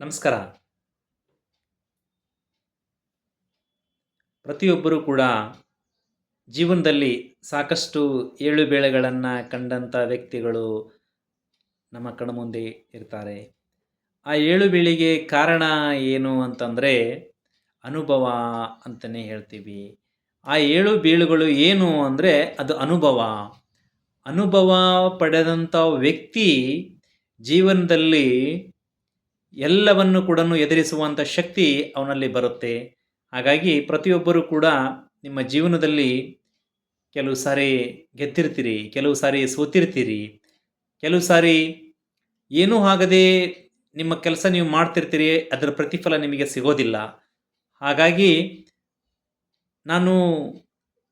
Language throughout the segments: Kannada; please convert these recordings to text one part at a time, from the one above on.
ನಮಸ್ಕಾರ. ಪ್ರತಿಯೊಬ್ಬರೂ ಕೂಡ ಜೀವನದಲ್ಲಿ ಸಾಕಷ್ಟು ಏಳು ಬೇಳೆಗಳನ್ನು ಕಂಡಂಥ ವ್ಯಕ್ತಿಗಳು ನಮ್ಮ ಕಣ್ಮುಂದೆ ಇರ್ತಾರೆ. ಆ ಏಳು ಬೇಳೆಗೆ ಕಾರಣ ಏನು ಅಂತಂದರೆ ಅನುಭವ ಅಂತಲೇ ಹೇಳ್ತೀವಿ. ಆ ಏಳು ಬೀಳುಗಳು ಏನು ಅಂದರೆ ಅದು ಅನುಭವ. ಅನುಭವ ಪಡೆದಂಥ ವ್ಯಕ್ತಿ ಜೀವನದಲ್ಲಿ ಎಲ್ಲವನ್ನು ಕೂಡ ಎದುರಿಸುವಂಥ ಶಕ್ತಿ ಅವನಲ್ಲಿ ಬರುತ್ತೆ. ಹಾಗಾಗಿ ಪ್ರತಿಯೊಬ್ಬರೂ ಕೂಡ ನಿಮ್ಮ ಜೀವನದಲ್ಲಿ ಕೆಲವು ಸಾರಿ ಗೆದ್ದಿರ್ತೀರಿ, ಕೆಲವು ಸಾರಿ ಸೋತಿರ್ತೀರಿ, ಕೆಲವು ಸಾರಿ ಏನೂ ಆಗದೆ ನಿಮ್ಮ ಕೆಲಸ ನೀವು ಮಾಡ್ತಿರ್ತೀರಿ, ಅದರ ಪ್ರತಿಫಲ ನಿಮಗೆ ಸಿಗೋದಿಲ್ಲ. ಹಾಗಾಗಿ ನಾನು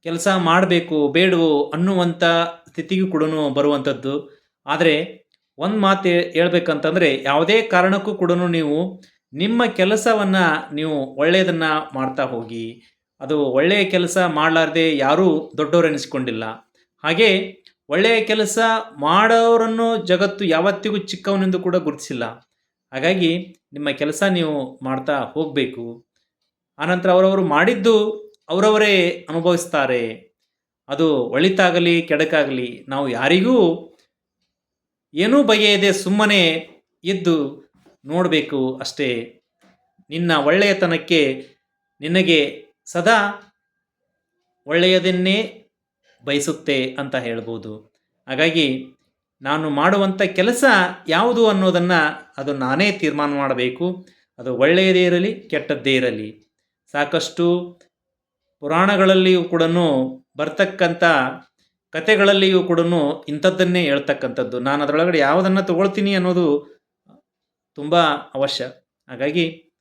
ಕೆಲಸ ಮಾಡಬೇಕು, ಬೇಡವು ಅನ್ನುವಂಥ ಸ್ಥಿತಿಗೂ ಕೂಡ ಬರುವಂಥದ್ದು ಆದರೆ ಒಂದು ಮಾತು ಹೇಳ್ಬೇಕಂತಂದರೆ ಯಾವುದೇ ಕಾರಣಕ್ಕೂ ಕೂಡ ನೀವು ನಿಮ್ಮ ಕೆಲಸವನ್ನು ನೀವು ಒಳ್ಳೆಯದನ್ನು ಮಾಡ್ತಾ ಹೋಗಿ. ಅದು ಒಳ್ಳೆಯ ಕೆಲಸ ಮಾಡಲಾರ್ದೆ ಯಾರೂ ದೊಡ್ಡವರು ಅನಿಸ್ಕೊಂಡಿಲ್ಲ ಹಾಗೆ ಒಳ್ಳೆಯ ಕೆಲಸ ಮಾಡೋರನ್ನು ಜಗತ್ತು ಯಾವತ್ತಿಗೂ ಚಿಕ್ಕವನೆಂದು ಕೂಡ ಗುರುತಿಸಿಲ್ಲ. ಹಾಗಾಗಿ ನಿಮ್ಮ ಕೆಲಸ ನೀವು ಮಾಡ್ತಾ ಹೋಗಬೇಕು. ಆನಂತರ ಅವರವರು ಮಾಡಿದ್ದು ಅವರವರೇ ಅನುಭವಿಸ್ತಾರೆ. ಅದು ಒಳಿತಾಗಲಿ ಕೆಡಕಾಗಲಿ ನಾವು ಯಾರಿಗೂ ಏನೂ ಬಗೆಯದೆ ಸುಮ್ಮನೆ ಇದ್ದು ನೋಡಬೇಕು ಅಷ್ಟೇ. ನಿನ್ನ ಒಳ್ಳೆಯತನಕ್ಕೆ ನಿನಗೆ ಸದಾ ಒಳ್ಳೆಯದನ್ನೇ ಬಯಸುತ್ತೆ ಅಂತ ಹೇಳ್ಬೋದು. ಹಾಗಾಗಿ ನಾನು ಮಾಡುವಂಥ ಕೆಲಸ ಯಾವುದು ಅನ್ನೋದನ್ನು ಅದು ನಾನೇ ತೀರ್ಮಾನ ಮಾಡಬೇಕು. ಅದು ಒಳ್ಳೆಯದೇ ಇರಲಿ, ಕೆಟ್ಟದ್ದೇ ಇರಲಿ. ಸಾಕಷ್ಟು ಪುರಾಣಗಳಲ್ಲಿಯೂ ಕೂಡ ಬರ್ತಕ್ಕಂಥ ಕತೆಗಳಲ್ಲಿಯೂ ಕೂಡ ಇಂಥದ್ದನ್ನೇ ಹೇಳ್ತಕ್ಕಂಥದ್ದು. ನಾನು ಅದರೊಳಗಡೆ ಯಾವುದನ್ನು ತಗೊಳ್ತೀನಿ ಅನ್ನೋದು ತುಂಬ ಅವಶ್ಯ. ಹಾಗಾಗಿ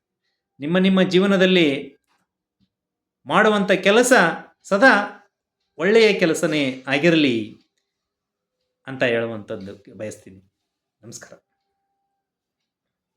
ನಿಮ್ಮ ನಿಮ್ಮ ಜೀವನದಲ್ಲಿ ಮಾಡುವಂಥ ಕೆಲಸ ಸದಾ ಒಳ್ಳೆಯ ಕೆಲಸನೇ ಆಗಿರಲಿ ಅಂತ ಹೇಳುವಂಥದ್ದು ಬಯಸ್ತೀನಿ. ನಮಸ್ಕಾರ.